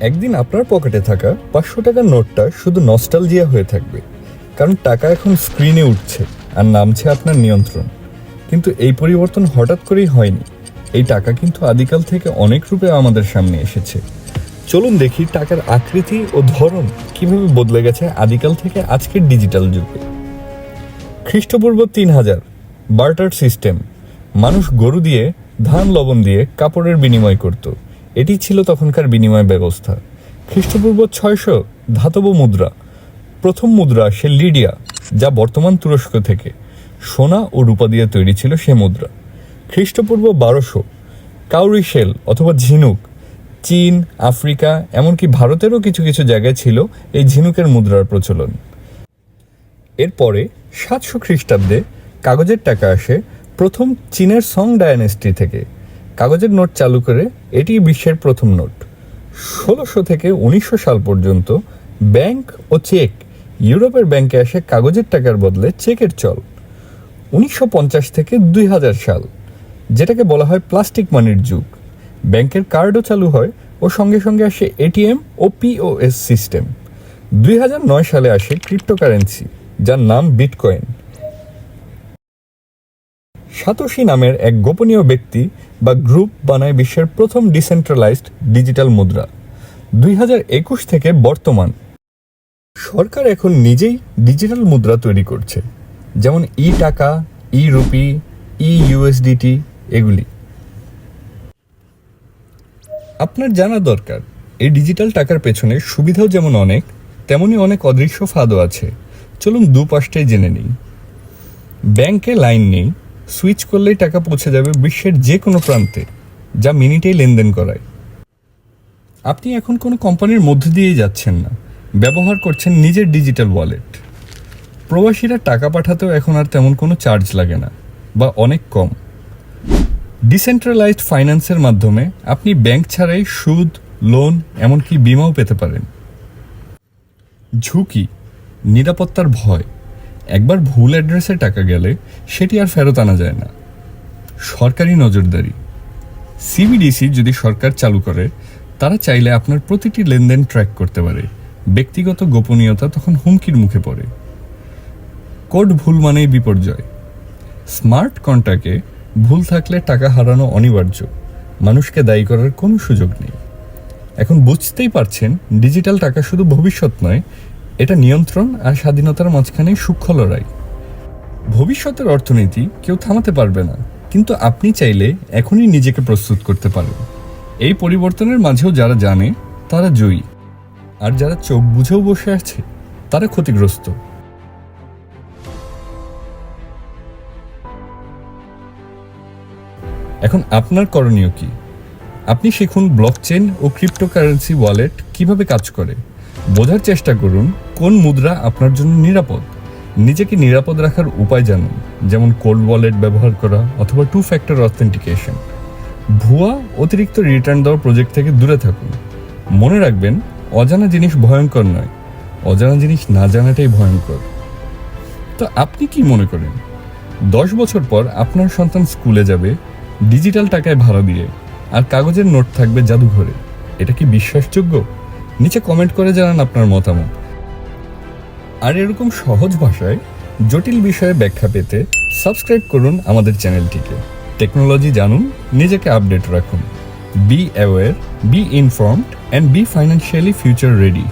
একদিন আপনার পকেটে থাকা পাঁচশো টাকার নোটটা শুধু নস্টালজিয়া হয়ে থাকবে। কারণ টাকা এখন স্ক্রিনে উঠছে আর নামছে আপনার নিয়ন্ত্রণ। কিন্তু এই পরিবর্তন হঠাৎ করেই হয়নি। এই টাকা কিন্তু আদিকাল থেকে অনেক রূপে আমাদের সামনে এসেছে। চলুন দেখি টাকার আকৃতি ও ধরন কীভাবে বদলে গেছে আদিকাল থেকে আজকের ডিজিটাল যুগে। খ্রিস্টপূর্ব তিন হাজার, বার্টার সিস্টেম। মানুষ গরু দিয়ে, ধান লবণ দিয়ে কাপড়ের বিনিময় করত। এটি ছিল তখনকার বিনিময় ব্যবস্থা। খ্রিস্টপূর্ব ছয়শো ধাতব মুদ্রা। প্রথম মুদ্রা সে লিডিয়া, যা বর্তমান তুরস্ক থেকে সোনা ও রূপা দিয়ে তৈরি ছিল সে মুদ্রা। খ্রিস্টপূর্ব বারোশো, কাউরি শেল অথবা ঝিনুক, চীন, আফ্রিকা, এমনকি ভারতেরও কিছু কিছু জায়গায় ছিল এই ঝিনুকের মুদ্রার প্রচলন। এরপরে সাতশো খ্রিস্টাব্দে কাগজের টাকা আসে প্রথম চীনের সং ডায়ানেস্টি থেকে। কাগজের নোট চালু করে এটি বিশ্বের প্রথম নোট। ষোলোশো থেকে উনিশশো সাল পর্যন্ত ব্যাংক ও চেক ইউরোপের ব্যাংকে আসে কাগজের টাকার বদলে চেকের চল। উনিশশো পঞ্চাশ থেকে দুই হাজার সাল, যেটাকে বলা হয় প্লাস্টিক মানির যুগ। ব্যাংকের কার্ডও চালু হয় ও সঙ্গে সঙ্গে আসে এটিএম ও পিওএস সিস্টেম। দুই হাজার নয় সালে আসে ক্রিপ্টোকারেন্সি, যার নাম বিটকয়েন। সাতোশি নামের এক গোপনীয় ব্যক্তি বা গ্রুপ বানায় বিশ্বের প্রথম ডিসেন্ট্রালাইজড ডিজিটাল মুদ্রা, দুই একুশ থেকে বর্তমান। সরকার এখন নিজেই ডিজিটাল মুদ্রা তৈরি করছে, যেমন ই টাকা ই রুপি ই ইউএসডিটি এগুলি। আপনার জানা দরকার, এই ডিজিটাল টাকার পেছনে সুবিধাও যেমন অনেক, তেমনি অনেক অদৃশ্য ফাঁদও আছে। চলুন দু পাশটাই জেনে নিই। ব্যাংকে লাইন নেই সুইচ করলেই টাকা পৌঁছে যাবে বিশ্বের যে কোনো প্রান্তে, যা মিনিটেই লেনদেন করায়। আপনি এখন কোনো কোম্পানির মধ্য দিয়েই যাচ্ছেন না। ব্যবহার করছেন নিজের ডিজিটাল ওয়ালেট। প্রবাসীরা টাকা পাঠাতেও এখন আর তেমন কোনো চার্জ লাগে না, বা অনেক কম। ডিসেন্ট্রালাইজড ফাইন্যান্সের মাধ্যমে আপনি ব্যাংক ছাড়াই সুদ, লোন, এমনকি বিমাও পেতে পারেন। ঝুঁকি, নিরাপত্তার ভয়। একবার ভুল অ্যাড্রেসে টাকা গেলে সেটি আর ফেরত আনা যায় না। সরকারি নজরদারি। সিবিডিসি যদি সরকার চালু করে, তারা চাইলে আপনার প্রতিটি লেনদেন ট্র্যাক করতে পারে। ব্যক্তিগত গোপনীয়তা তখন হুমকির মুখে পড়ে। কোড ভুল মানেই বিপর্যয়। স্মার্ট কন্ট্যাক্টে ভুল থাকলে টাকা হারানো অনিবার্য। মানুষকে দায়ী করার কোনো সুযোগ নেই। এখন বুঝতেই পারছেন, ডিজিটাল টাকা শুধু ভবিষ্যৎ নয় এটা নিয়ন্ত্রণ আর স্বাধীনতার মাঝখানে সূক্ষ্ম লড়াই। ভবিষ্যতের অর্থনীতি কেউ থামাতে পারবে না, কিন্তু আপনি চাইলে এখনই নিজেকে প্রস্তুত করতে পারেন। এই পরিবর্তনের মাঝেও যারা জানে, তারা জয়ী। আর যারা চোখ বুঝেও বসে আছে, তারা ক্ষতিগ্রস্ত। এখন আপনার করণীয় কি? আপনি শিখুন ব্লকচেন ও ক্রিপ্টোকারেন্সি ওয়ালেট কীভাবে কাজ করে। বোঝার চেষ্টা করুন কোন মুদ্রা আপনার জন্য নিরাপদ। নিজেকে নিরাপদ রাখার উপায় জানুন, যেমন কোল্ড ওয়ালেট ব্যবহার করা অথবা টু ফ্যাক্টর অথেন্টিকেশন ভুয়া অতিরিক্ত রিটার্ন দেওয়ার প্রজেক্ট থেকে দূরে থাকুন। মনে রাখবেন, অজানা জিনিস ভয়ঙ্কর নয়, অজানা জিনিস না জানাটাই ভয়ঙ্কর। তো আপনি কি মনে করেন? দশ বছর পর আপনার সন্তান স্কুলে যাবে ডিজিটাল টাকায় ভাড়া দিয়ে, আর কাগজের নোট থাকবে জাদুঘরে। এটা কি বিশ্বাসযোগ্য? নিচে কমেন্ট করে জানান আপনার মতামত। আর এরকম সহজ ভাষায় জটিল বিষয়ে ব্যাখ্যা পেতে সাবস্ক্রাইব করুন আমাদের চ্যানেলটিকে। টেকনোলজি জানুন, নিজেকে আপডেট রাখুন। Be aware be informed and be financially future ready